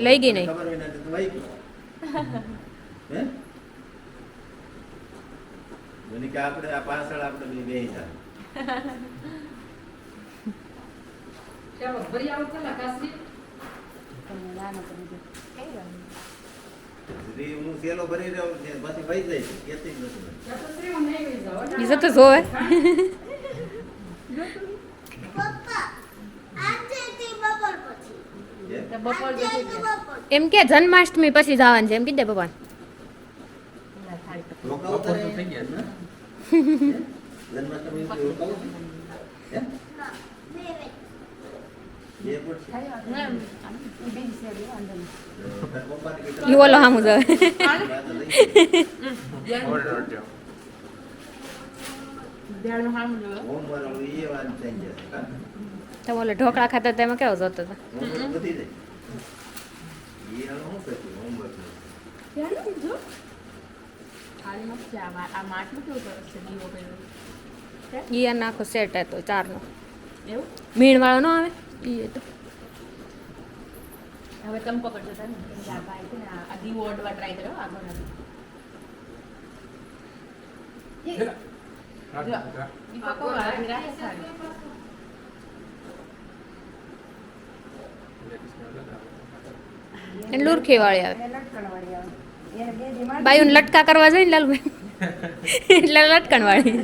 લઈ ગઈ નહીં. ખબર હોય તો વહી ગયો હે? કે આપણે આ પાછળ આપણે બે ચાલો ભરી આવો પેલા કાસરી રી હું સેલો ભરી રહ્યો છે પછી વહી જાય કેતી જ નથી બીજો તો જોવે. Order order. ધ્યાનમાં સામું જોવે. હોમવર્ક હવે એ વાત થઈ જશે કાં? તમે ઓલો ઢોકળા ખાતા તેમાં કેવો જોતો હતો? હોમવર્ક નાખો. એ સેટ હતો ચારનો એવું મીણ વાળો ન આવે ઈ તો હવે તમે પકડજો તાને. આ દીવો અડવા ટ્રાય કર્યો આગળ નથી. એને લુરખી વાળી આવે બાયુને લટકા કરવા જાય ને લાલભાઈ એટલે લટકણ વાળી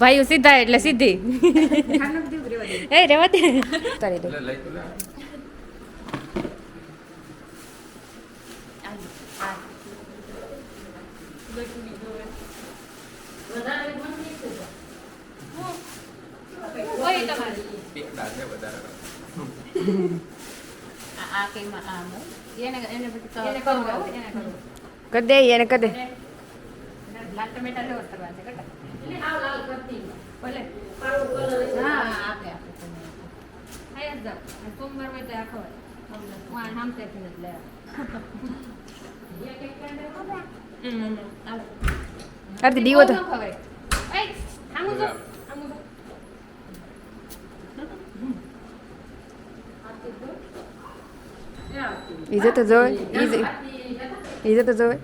ભાઈ સીધા એટલે સીધી. એ રેવા દે કરી દે. વધારે કઈમાં આમ એને એને એને કરવું. કર દે એને કર દે લાલ ટમેટા લેવા કરવા છે કટા એટલે હાવ લાલ કરતી ભલે હા હા, આપે આપે ખાઈ જ જાઓ સોમવાર હોય તો આ હું આ નામ તે જ લે દીવો તો જો, આમું જો. આરતી જો. એ ઈ જતો જોવે એ જતા? જોવે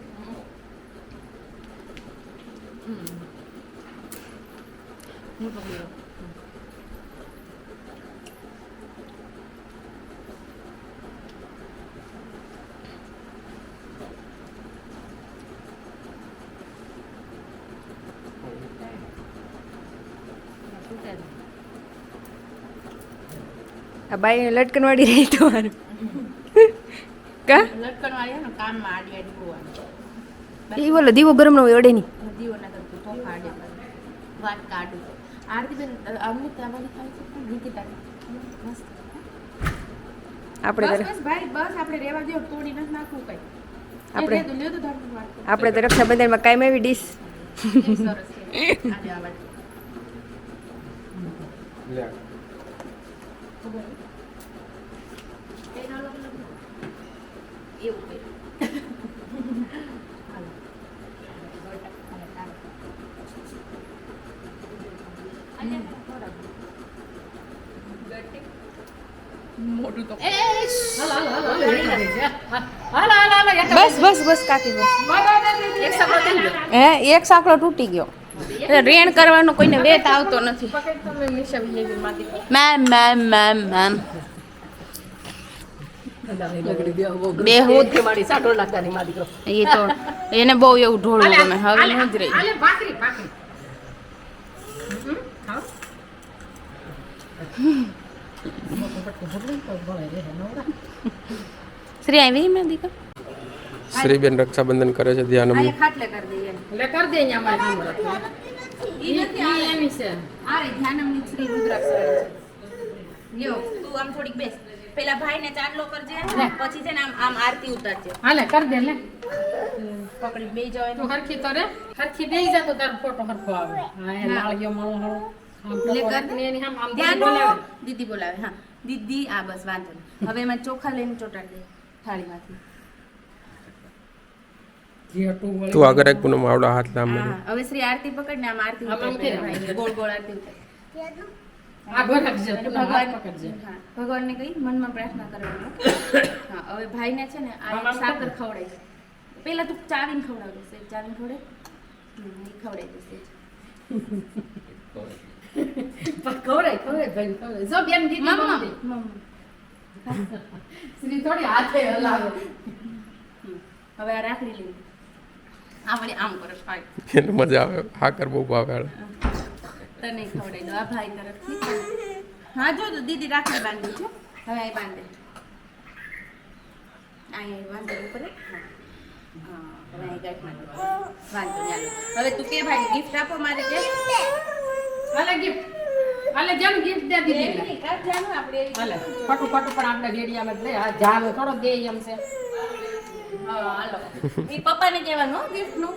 આ બાઈને લટકણ વાળી રહી તમારું કા. ઈ બોલો દીવો ગરમ નો હોય અડે નહીં. દીવો ના કરતો તો ફાડે. વાત કાઢું. આરતી બેન અમને તમારી ખાલી છે નિકિતા? આપણે બસ ભાઈ બસ આપણે રેવા દો તોડી નથી નાખવું કઈ. આપણે- આપણે તો ધર્મની વાત કરો. આપણે તો રક્ષાબંધનમાં કાંઈ એવી ડીશ. સરસ છે. આજે આ વાત લે. ખબર હે? એના અલગ અલગ નથી. એવું કંઈક. હાલો. ગોટા. હાલો, ચાલો. અહીંયા થોડા. ગટે. મોટું તો એ હાલો હાલો હાલો હાલો હાલો હાલો યાર બસ બસ બસ કાકી બસ. હે એક સાંકળો તૂટી ગયો. રેણ કરવાનો કોઈને વેત આવતો નથી. Ma'am ma'am ma'am ma'am. બે હું મારી સાટો લાગતાની માં દીકરો એ તો એને બહુ એવું ઢોળવું ગમે હવે ન જ રહી. શ્રી આવી મેં દીકરો? શ્રીબેન રક્ષાબંધન કરે છે ધ્યાન અમે ખાટલે કરી દઈએ એટલે કર દઈએ અહીંયા અમારે રાખો. ઈ નથી આ એની છે. આ રે ધ્યાનમની શ્રી રુદ્રાક્ષ કરે છે. લ્યો તું આમ થોડીક બેસ. પેલા ભાઈને ચાંદલો કરજે પછી છે ને આમ આમ આરતી ઉતારજે. હાલે કર દે લે. પકડી બે જવાય. તું હરખી તો રે. હરખી બેહી જા તો તારો ફોટો હરખો આવે. હા એ લાળિયો મળો હળો. લે કર. ને આમ આમ ધ્યાન બોલાવે. દીદી બોલાવે હા. દીદી આ બસ વાંધો નહીં. હવે એમાં ચોખા લઈને ચોટાડી દે થાળીમાંથી. તું આગળ એક પૂનમ આવડા હાથ લાંબ હવે શ્રી આરતી પકડ ને આમ આરતી. ગોળ ગોળ આરતી ભગવાન પકડજે. હા ભગવાનને કહી મનમાં પ્રાર્થના કરવાનું હા હવે ભાઈને છે ને આ સાકર ખવડાય પેલા તું ચાવીને ખવડાવી દેશે ચાવીને ખવડે. ખવડાવી દેશે ખવડાય, ખવડાય, ભાઈને ખવડાય. જો બેન દીદી મમ્મી. શ્રી થોડી હાથે હલાવે. હવે આ રાખડી લઈ આપણે આમ કરો મજા આવે? હાકર બહુ ભાવે. તને ખવડાવી દો આ ભાઈ તરફથી. હા જો તો દીદી રાખડી બાંધી છે હવે અહીં બાંધે. અહીંયા બાંધે ઉપર અહીં વાંધો. હવે તું કે ભાઈ ગિફ્ટ આપો મારે કે? હાલે ગિફ્ટ હાલે જેમ ગિફ્ટ દે દીદી. આપણે હાલે પણ આપણે રેડિયામાં જ લે આ થોડો દે એમ છે. હા હાલો. એ પપ્પાને કહેવાનું ગિફ્ટનું.